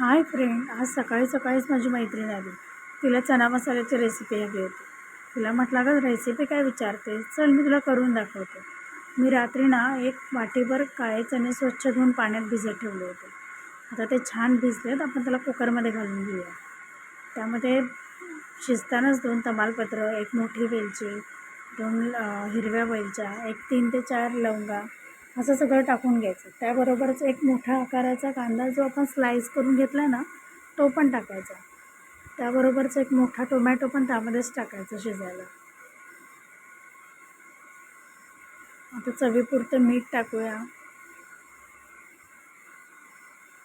Hi friend आज सकाळी सकाळीच माझी मैत्रीण आली. तिला चना मसाल्याची रेसिपी हवी होती. तिला म्हटलं का रेसिपी काय विचारते? चल मी तुला करून दाखवते. मी रात्री ना एक वाटीभर काळे चणे स्वच्छ धुवून पाण्यात भिजत ठेवले होते. आता ते छान भिजलेत आपण त्याला कुकरमध्ये घालून घेऊया. त्यामध्ये शिजतानाच दोन तमालपत्र एक मोठी वेलची दोन हिरव्या वेलच्या एक तीन ते चार लवंगा असं सगळं टाकून घ्यायचं. त्याबरोबरच एक मोठा आकाराचा कांदा जो आपण स्लाईस करून घेतला ना तो पण टाकायचा. त्याबरोबरच एक मोठा टोमॅटो पण त्यामध्येच टाकायचा शिजायला. आता चवीपुरतं मीठ टाकूया.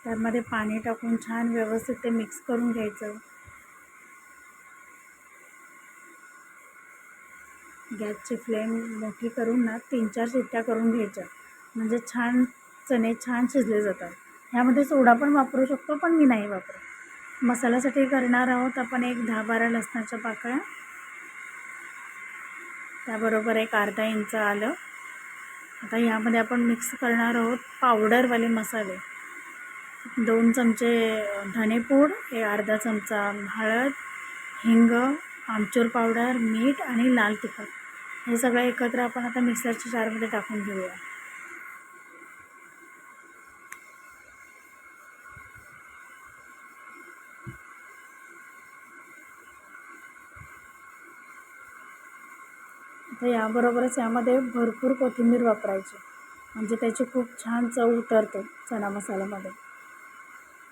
त्यामध्ये पाणी टाकून छान व्यवस्थित ते मिक्स करून घ्यायचं. गॅसची फ्लेम मोठी करून ना तीन चार शिट्ट्या करून घ्यायच्या. म्हणजे छान चणे छान शिजले जातात. ह्यामध्ये सोडा पण वापरू शकतो पण मी नाही वापरत. मसाल्यासाठी करणार आहोत आपण एक दहा बारा लसणाच्या पाकळ्या. त्याबरोबर एक अर्धा इंच आलं. आता ह्यामध्ये आपण मिक्स करणार आहोत पावडरवाले मसाले. दोन चमचे धनेपूड हे अर्धा चमचा हळद हिंग आमचूर पावडर मीठ आणि लाल तिखट. हे सगळं एकत्र आपण आता मिक्सरच्या जारमध्ये टाकून घेऊया. आता याबरोबरच यामध्ये भरपूर कोथिंबीर वापरायची. म्हणजे त्याची खूप छान चव उतरते चणा मसाल्यामध्ये.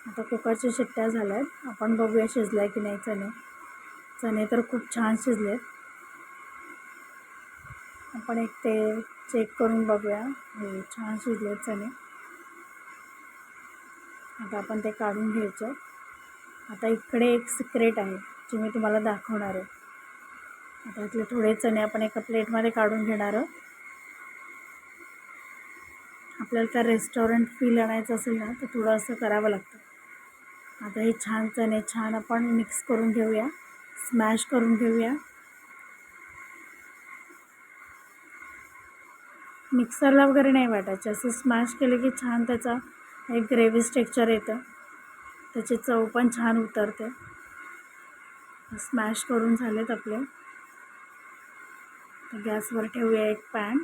आता कुकरच्या शिट्ट्या झाल्या आहेत आपण बघूया शिजलाय की नाही चणे. चणे तर खूप छान शिजलेत. आपण एक ते चेक करून बघूया. हो छान शिजलेत चणे. आता आपण ते काढून घ्यायचं. आता इकडे एक सिक्रेट आहे जे मी तुम्हाला दाखवणार आहे. आता इथले थोडे चणे आपण एका प्लेटमध्ये काढून घेणार आहोत. आपल्याला त्या रेस्टॉरंट फील आणायचं असेल ना तर थोडं असं करावं लागतं. आता हे छान चणे छान आपण मिक्स करून घेऊया स्मॅश करून घेऊया. मिक्सरला वगैरे नाही वाटायचे असं स्मॅश केलं की छान त्याचा एक ग्रेव्ही स्ट्रेक्चर येतं. त्याची चव पण छान उतरते. स्मॅश करून झालेत आपले. गॅसवर ठेवूया एक पॅन.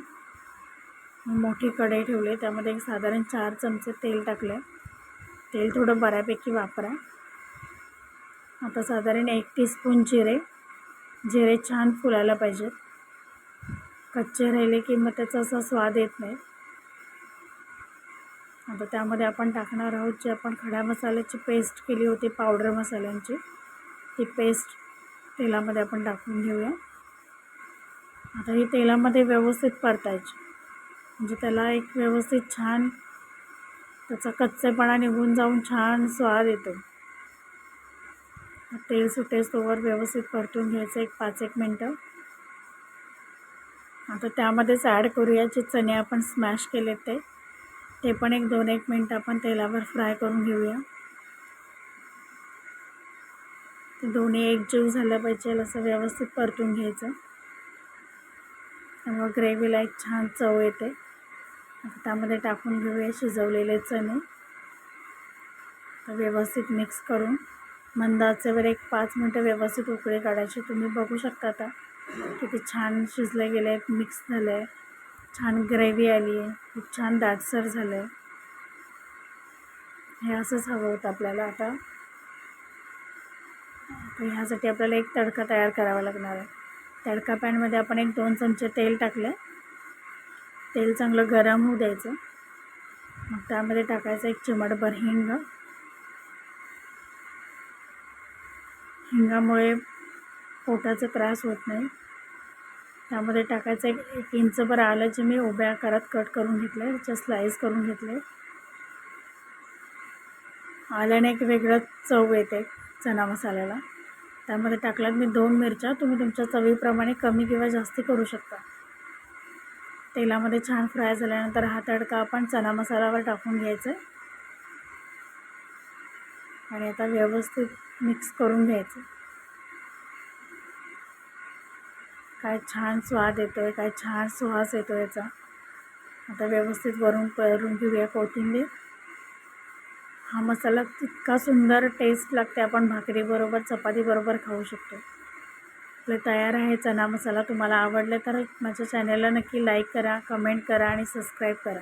मोठी कढई ठेवली त्यामध्ये एक साधारण चार चमचे तेल टाकले तेल थोडं बऱ्यापैकी वापरा. आता साधारण एक टीस्पून जिरे. जिरे छान फुलायला पाहिजेत. कच्चे राहिले की मग त्याचा असा स्वाद येत नाही. आता त्यामध्ये आपण टाकणार आहोत जे आपण खड्या मसाल्याची पेस्ट केली होती पावडर मसाल्यांची ती पेस्ट तेलामध्ये आपण टाकून घेऊया. आता ही तेलामध्ये व्यवस्थित परतायची. म्हणजे त्याला एक व्यवस्थित छान त्याचा कच्चेपणा निघून जाऊन छान स्वाद येतो. तेल सुटेस तोवर व्यवस्थित परतून घ्यायचं एक पाच एक मिनटं. आता त्यामध्येच ॲड करूया जे चणे आपण स्मॅश केले ते. ते पण एक दोन एक मिनटं आपण तेलावर फ्राय करून घेऊया. ते दोन्ही एकजीव झालं पाहिजे असं व्यवस्थित परतून घ्यायचं. त्यामुळं ग्रेव्हीला एक छान चव येते. आता त्यामध्ये टाकून घेऊया शिजवलेले चणे. तर व्यवस्थित मिक्स करून. मंद आचेवर एक पाच मिनटं व्यवस्थित उकळी काढायची. तुम्ही बघू शकता आता किती छान शिजले गेले आहेत मिक्स झालं. आहे छान ग्रेव्ही आली. आहे खूप छान दाटसर झालं. आहे हे असंच हवं होतं आपल्याला आता. तर ह्यासाठी आपल्याला एक तडका तयार करावा लागणार आहे. तडका पॅनमध्ये आपण एक दोन चमचे तेल टाकले. तेल चांगलं गरम होऊ द्यायचं. मग त्यामध्ये टाकायचं एक चिमटभर हिंग. हिंगामुळे पोटाचा त्रास होत नाही. त्यामध्ये टाकायचं एक एक इंचभर आलं जे मी उभ्या आकारात कट करून घेतलं आहे त्याच्या स्लाईस करून घेतले आल्याने एक वेगळं चव येते चणा मसाल्याला. त्यामध्ये टाकल्यात मी दोन मिरच्या. तुम्ही तुमच्या चवीप्रमाणे कमी किंवा जास्ती करू शकता. तेलामध्ये छान फ्राय झाल्यानंतर हा तडका आपण चना मसाल्यावर टाकून घ्यायचा. आणि आता व्यवस्थित मिक्स करून घ्यायचं. काय छान स्वाद येतो आहे काय छान सुहास येतो याचा. आता व्यवस्थित वरून करून घेऊया कोथिंबीर. हा मसाला इतका सुंदर टेस्ट लागते आपण भाकरीबरोबर चपातीबरोबर खाऊ शकतो. आपलं तयार आहे चना मसाला तुम्हाला आवडलं तर माझ्या चॅनलला नक्की लाईक करा कमेंट करा आणि सबस्क्राईब करा.